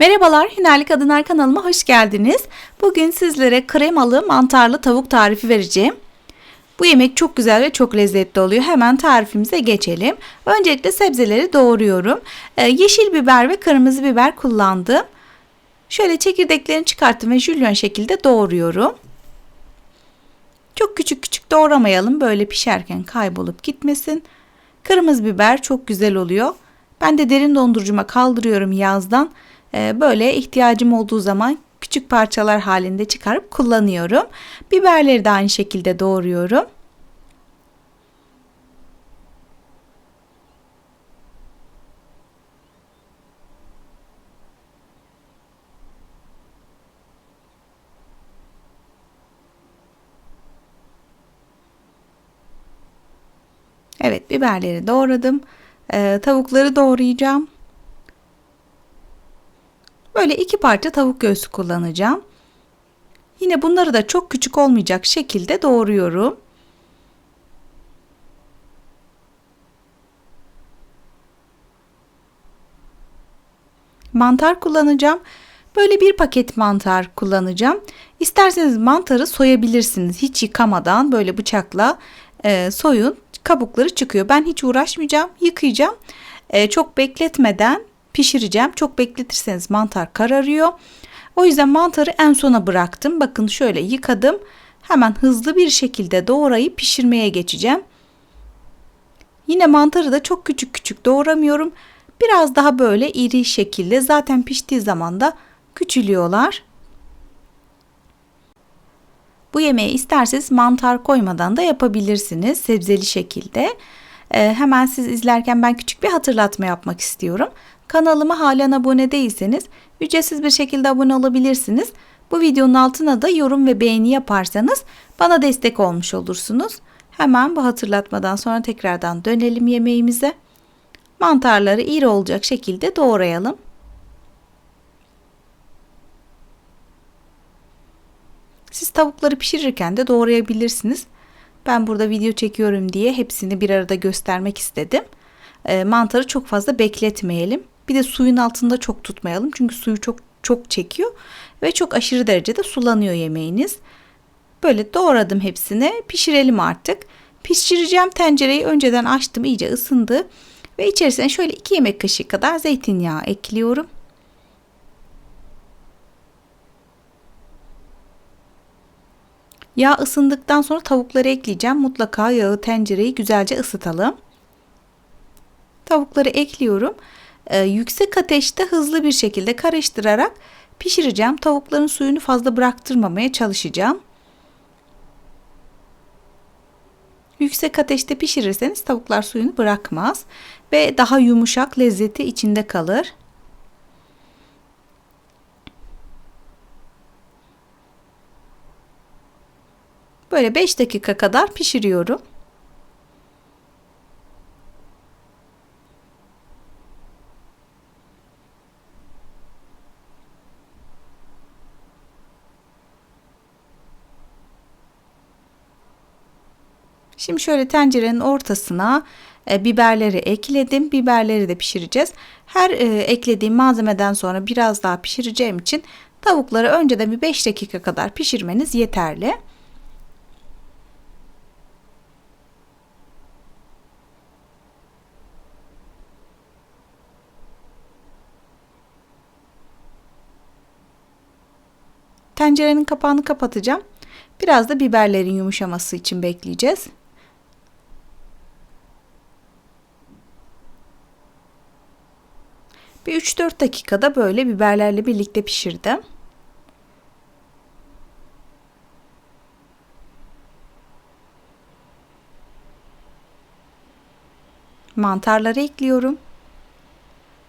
Merhabalar, Hünerli Kadınlar kanalıma hoş geldiniz. Bugün sizlere kremalı mantarlı tavuk tarifi vereceğim. Bu yemek çok güzel ve çok lezzetli oluyor. Hemen tarifimize geçelim. Öncelikle sebzeleri doğruyorum. Ee, yeşil biber ve kırmızı biber kullandım. Şöyle çekirdeklerini çıkarttım ve jülyon şekilde doğruyorum. Çok küçük küçük doğramayalım. Böyle pişerken kaybolup gitmesin. Kırmızı biber çok güzel oluyor. Ben de derin dondurucuma kaldırıyorum yazdan. Ee, böyle ihtiyacım olduğu zaman küçük parçalar halinde çıkarıp kullanıyorum. Biberleri de aynı şekilde doğruyorum. Evet biberleri doğradım. Ee, tavukları doğrayacağım. Böyle iki parça tavuk göğsü kullanacağım. Yine bunları da çok küçük olmayacak şekilde doğruyorum. Mantar kullanacağım. Böyle bir paket mantar kullanacağım. İsterseniz mantarı soyabilirsiniz. Hiç yıkamadan böyle bıçakla e, soyun. Kabukları çıkıyor. Ben hiç uğraşmayacağım. Yıkayacağım. E, çok bekletmeden pişireceğim. Çok bekletirseniz mantar kararıyor. O yüzden mantarı en sona bıraktım. Bakın şöyle yıkadım. Hemen hızlı bir şekilde doğrayıp pişirmeye geçeceğim. Yine mantarı da çok küçük küçük doğramıyorum. Biraz daha böyle iri şekilde zaten piştiği zaman da küçülüyorlar. Bu yemeği isterseniz mantar koymadan da yapabilirsiniz sebzeli şekilde. Ee, hemen siz izlerken ben küçük bir hatırlatma yapmak istiyorum. Kanalıma halen abone değilseniz ücretsiz bir şekilde abone olabilirsiniz. Bu videonun altına da yorum ve beğeni yaparsanız bana destek olmuş olursunuz. Hemen bu hatırlatmadan sonra tekrardan dönelim yemeğimize. Mantarları iri olacak şekilde doğrayalım. Siz tavukları pişirirken de doğrayabilirsiniz. Ben burada video çekiyorum diye hepsini bir arada göstermek istedim. E, mantarı çok fazla bekletmeyelim. Bir de suyun altında çok tutmayalım. Çünkü suyu çok çok çekiyor ve çok aşırı derecede sulanıyor yemeğiniz. Böyle doğradım hepsini. Pişirelim artık. Pişireceğim tencereyi önceden açtım iyice ısındı. Ve içerisine şöyle 2 yemek kaşığı kadar zeytinyağı ekliyorum. Yağ ısındıktan sonra tavukları ekleyeceğim. Mutlaka yağı tencereyi güzelce ısıtalım. Tavukları ekliyorum. Ee, yüksek ateşte hızlı bir şekilde karıştırarak pişireceğim. Tavukların suyunu fazla bıraktırmamaya çalışacağım. Yüksek ateşte pişirirseniz tavuklar suyunu bırakmaz ve daha yumuşak lezzeti içinde kalır. Böyle 5 dakika kadar pişiriyorum. Şimdi şöyle tencerenin ortasına e, biberleri ekledim. Biberleri de pişireceğiz. Her e, eklediğim malzemeden sonra biraz daha pişireceğim için tavukları önceden bir 5 dakika kadar pişirmeniz yeterli. Tencerenin kapağını kapatacağım. Biraz da biberlerin yumuşaması için bekleyeceğiz. Bir 3-4 dakikada böyle biberlerle birlikte pişirdim. Mantarları ekliyorum.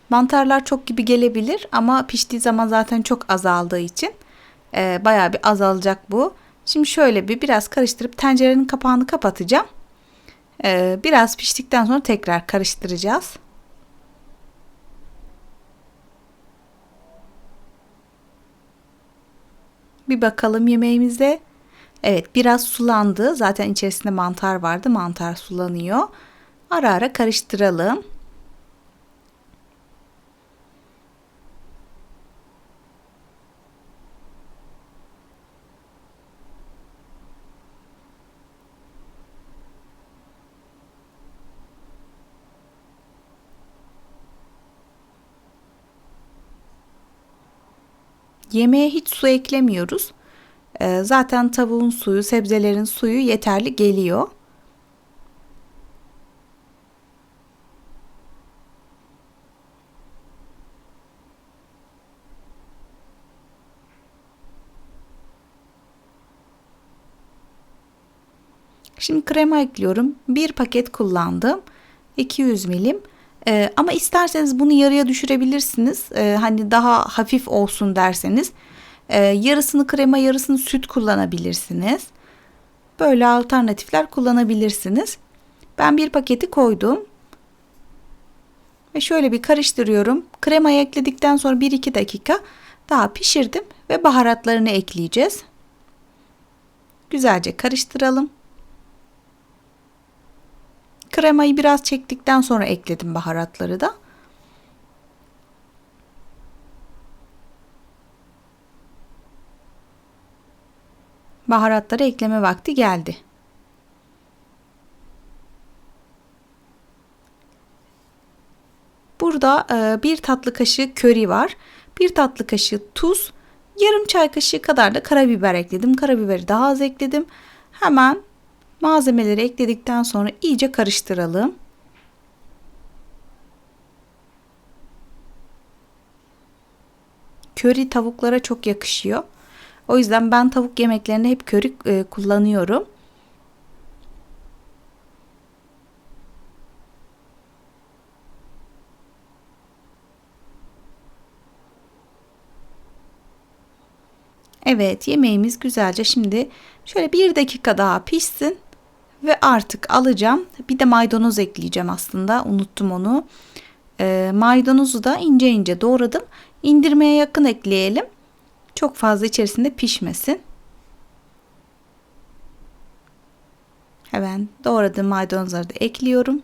Mantarlar çok gibi gelebilir ama piştiği zaman zaten çok azaldığı için e, bayağı bir azalacak bu. Şimdi şöyle bir biraz karıştırıp tencerenin kapağını kapatacağım. E, biraz piştikten sonra tekrar karıştıracağız. Bir bakalım yemeğimize. Evet biraz sulandı. Zaten içerisinde mantar vardı. Mantar sulanıyor. Ara ara karıştıralım. Yemeğe hiç su eklemiyoruz. Ee, zaten tavuğun suyu, sebzelerin suyu yeterli geliyor. Şimdi krema ekliyorum. Bir paket kullandım. 200 milim. Ee, ama isterseniz bunu yarıya düşürebilirsiniz. Ee, hani daha hafif olsun derseniz. Ee, yarısını krema yarısını süt kullanabilirsiniz. Böyle alternatifler kullanabilirsiniz. Ben bir paketi koydum. Ve şöyle bir karıştırıyorum. Kremayı ekledikten sonra 1-2 dakika daha pişirdim ve baharatlarını ekleyeceğiz. Güzelce karıştıralım. Kremayı biraz çektikten sonra ekledim baharatları da. Baharatları ekleme vakti geldi. Burada e, bir tatlı kaşığı köri var. Bir tatlı kaşığı tuz, yarım çay kaşığı kadar da karabiber ekledim. Karabiberi daha az ekledim. Hemen malzemeleri ekledikten sonra iyice karıştıralım. Köri tavuklara çok yakışıyor. O yüzden ben tavuk yemeklerinde hep köri e, kullanıyorum. Evet yemeğimiz güzelce şimdi şöyle bir dakika daha pişsin ve artık alacağım. Bir de maydanoz ekleyeceğim aslında unuttum onu. E, maydanozu da ince ince doğradım. İndirmeye yakın ekleyelim. Çok fazla içerisinde pişmesin. Hemen doğradığım maydanozları da ekliyorum.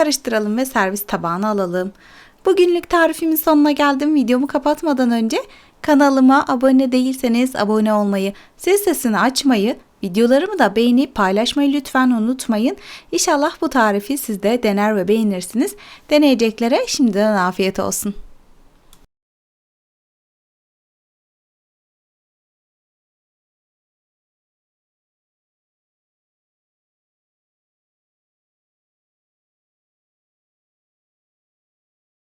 Karıştıralım ve servis tabağına alalım. Bugünlük tarifimin sonuna geldim. Videomu kapatmadan önce kanalıma abone değilseniz abone olmayı, ses sesini açmayı, videolarımı da beğenip paylaşmayı lütfen unutmayın. İnşallah bu tarifi siz de dener ve beğenirsiniz. Deneyeceklere şimdiden afiyet olsun.